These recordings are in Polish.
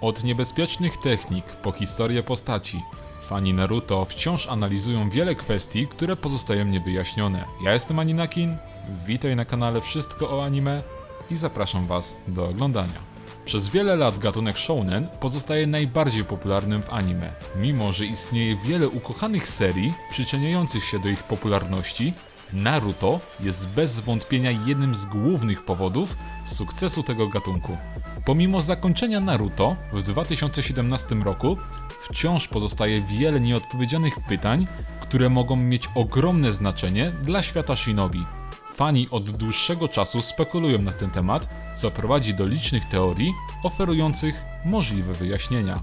Od niebezpiecznych technik po historię postaci. Fani Naruto wciąż analizują wiele kwestii, które pozostają niewyjaśnione. Ja jestem Aninakin, witaj na kanale Wszystko o Anime i zapraszam Was do oglądania. Przez wiele lat gatunek shounen pozostaje najbardziej popularnym w anime. Mimo, że istnieje wiele ukochanych serii przyczyniających się do ich popularności, Naruto jest bez wątpienia jednym z głównych powodów sukcesu tego gatunku. Pomimo zakończenia Naruto w 2017 roku, wciąż pozostaje wiele nieodpowiedzianych pytań, które mogą mieć ogromne znaczenie dla świata shinobi. Fani od dłuższego czasu spekulują na ten temat, co prowadzi do licznych teorii oferujących możliwe wyjaśnienia.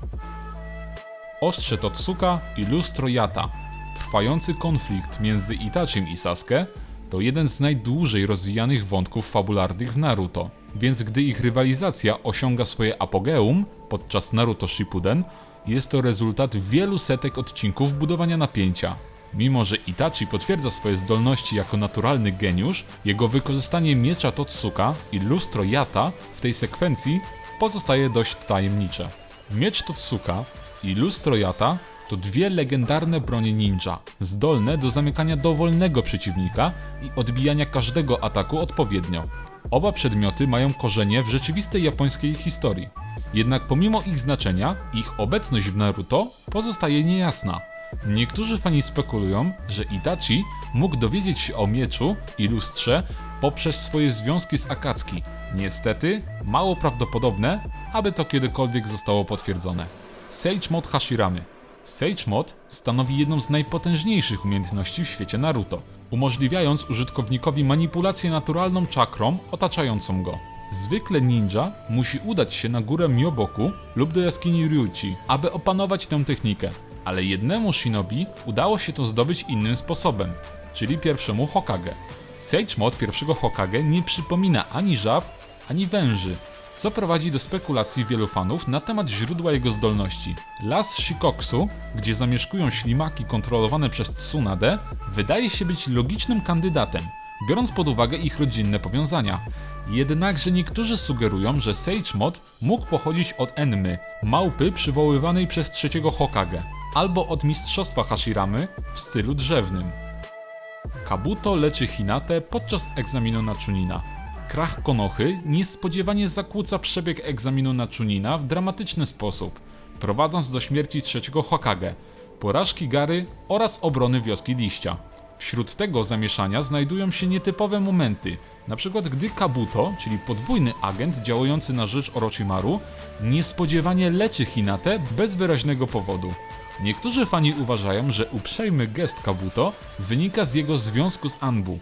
Ostrze Totsuka i lustro Yata. Trwający konflikt między Itachim i Sasuke to jeden z najdłużej rozwijanych wątków fabularnych w Naruto. Więc gdy ich rywalizacja osiąga swoje apogeum podczas Naruto Shippuden, jest to rezultat wielu setek odcinków budowania napięcia. Mimo, że Itachi potwierdza swoje zdolności jako naturalny geniusz, jego wykorzystanie miecza Totsuka i lustro Yata w tej sekwencji pozostaje dość tajemnicze. Miecz Totsuka i lustro Yata to dwie legendarne bronie ninja, zdolne do zamykania dowolnego przeciwnika i odbijania każdego ataku odpowiednio. Oba przedmioty mają korzenie w rzeczywistej japońskiej historii. Jednak pomimo ich znaczenia, ich obecność w Naruto pozostaje niejasna. Niektórzy fani spekulują, że Itachi mógł dowiedzieć się o mieczu i lustrze poprzez swoje związki z Akatsuki. Niestety, mało prawdopodobne, aby to kiedykolwiek zostało potwierdzone. Sage Mode Hashiramy Sage Mode stanowi jedną z najpotężniejszych umiejętności w świecie Naruto, umożliwiając użytkownikowi manipulację naturalną czakrą otaczającą go. Zwykle ninja musi udać się na górę Mioboku lub do jaskini Ryuchi, aby opanować tę technikę, ale jednemu shinobi udało się to zdobyć innym sposobem, czyli pierwszemu Hokage. Sage Mode pierwszego Hokage nie przypomina ani żab, ani węży, co prowadzi do spekulacji wielu fanów na temat źródła jego zdolności. Las Shikoksu, gdzie zamieszkują ślimaki kontrolowane przez Tsunade, wydaje się być logicznym kandydatem, biorąc pod uwagę ich rodzinne powiązania. Jednakże niektórzy sugerują, że Sage Mod mógł pochodzić od Enmy, małpy przywoływanej przez trzeciego Hokage, albo od mistrzostwa Hashiramy w stylu drzewnym. Kabuto leczy Hinate podczas egzaminu na Chunina. Krach Konochy niespodziewanie zakłóca przebieg egzaminu na Chunina w dramatyczny sposób, prowadząc do śmierci trzeciego Hokage, porażki Gary oraz obrony wioski Liścia. Wśród tego zamieszania znajdują się nietypowe momenty, np. gdy Kabuto, czyli podwójny agent działający na rzecz Orochimaru, niespodziewanie leczy Hinate bez wyraźnego powodu. Niektórzy fani uważają, że uprzejmy gest Kabuto wynika z jego związku z Anbu,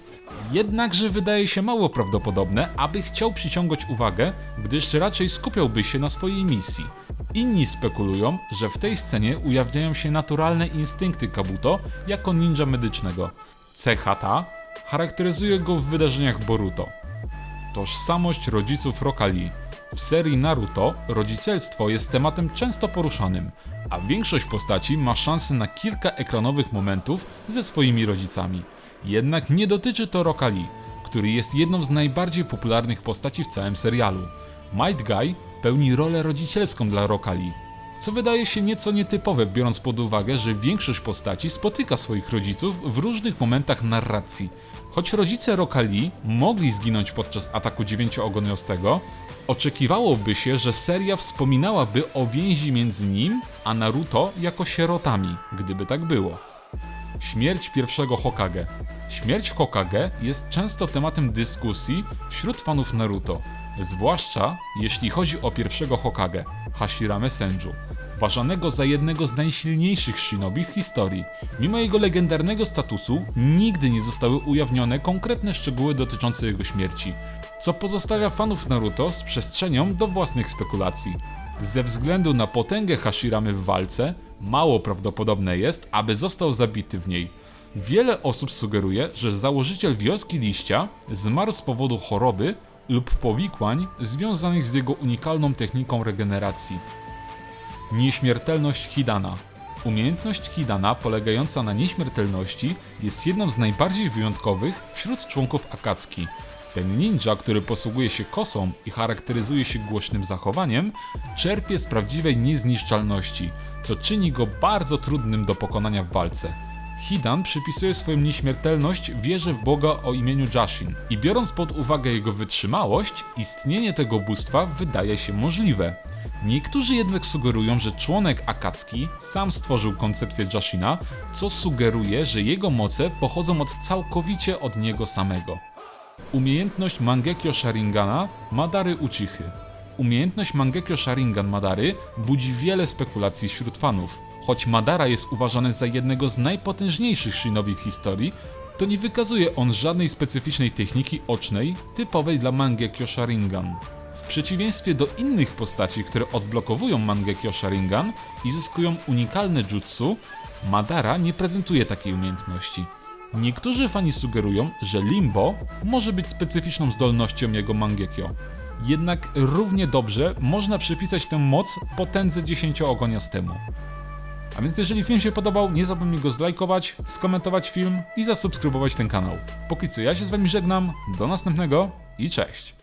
Jednakże wydaje się mało prawdopodobne, aby chciał przyciągać uwagę, gdyż raczej skupiałby się na swojej misji. Inni spekulują, że w tej scenie ujawniają się naturalne instynkty Kabuto jako ninja medycznego. Cecha ta charakteryzuje go w wydarzeniach Boruto. Tożsamość rodziców Rokali. W serii Naruto rodzicielstwo jest tematem często poruszanym, a większość postaci ma szansę na kilka ekranowych momentów ze swoimi rodzicami. Jednak nie dotyczy to Rocka Lee, który jest jedną z najbardziej popularnych postaci w całym serialu. Might Guy pełni rolę rodzicielską dla Rocka Lee, co wydaje się nieco nietypowe, biorąc pod uwagę, że większość postaci spotyka swoich rodziców w różnych momentach narracji. Choć rodzice Rocka Lee mogli zginąć podczas ataku dziewięcioogonostego, oczekiwałoby się, że seria wspominałaby o więzi między nim a Naruto jako sierotami, gdyby tak było. Śmierć pierwszego Hokage. Śmierć Hokage jest często tematem dyskusji wśród fanów Naruto, zwłaszcza jeśli chodzi o pierwszego Hokage, Hashirame Senju, uważanego za jednego z najsilniejszych shinobi w historii. Mimo jego legendarnego statusu, nigdy nie zostały ujawnione konkretne szczegóły dotyczące jego śmierci, co pozostawia fanów Naruto z przestrzenią do własnych spekulacji. Ze względu na potęgę Hashiramy w walce, mało prawdopodobne jest, aby został zabity w niej. Wiele osób sugeruje, że założyciel wioski liścia zmarł z powodu choroby lub powikłań związanych z jego unikalną techniką regeneracji. Nieśmiertelność Hidana. Umiejętność Hidana polegająca na nieśmiertelności jest jedną z najbardziej wyjątkowych wśród członków Akatsuki. Ten ninja, który posługuje się kosą i charakteryzuje się głośnym zachowaniem, czerpie z prawdziwej niezniszczalności, co czyni go bardzo trudnym do pokonania w walce. Hidan przypisuje swoją nieśmiertelność wierze w Boga o imieniu Jashin i biorąc pod uwagę jego wytrzymałość, istnienie tego bóstwa wydaje się możliwe. Niektórzy jednak sugerują, że członek Akatsuki sam stworzył koncepcję Jashina, co sugeruje, że jego moce pochodzą od całkowicie od niego samego. Umiejętność Mangekyo Sharingana Madary Uchichy. Umiejętność Mangekyo Sharingan Madary budzi wiele spekulacji wśród fanów. Choć Madara jest uważany za jednego z najpotężniejszych shinobi w historii, to nie wykazuje on żadnej specyficznej techniki ocznej typowej dla Mangekyo Sharingan. W przeciwieństwie do innych postaci, które odblokowują Mangekyo Sharingan i zyskują unikalne jutsu, Madara nie prezentuje takiej umiejętności. Niektórzy fani sugerują, że Limbo może być specyficzną zdolnością jego Mangekyo. Jednak równie dobrze można przypisać tę moc potędze dziesięciooogoniastemu. A więc jeżeli film się podobał, nie zapomnij go zlajkować, skomentować film i zasubskrybować ten kanał. Póki co ja się z wami żegnam, do następnego i cześć!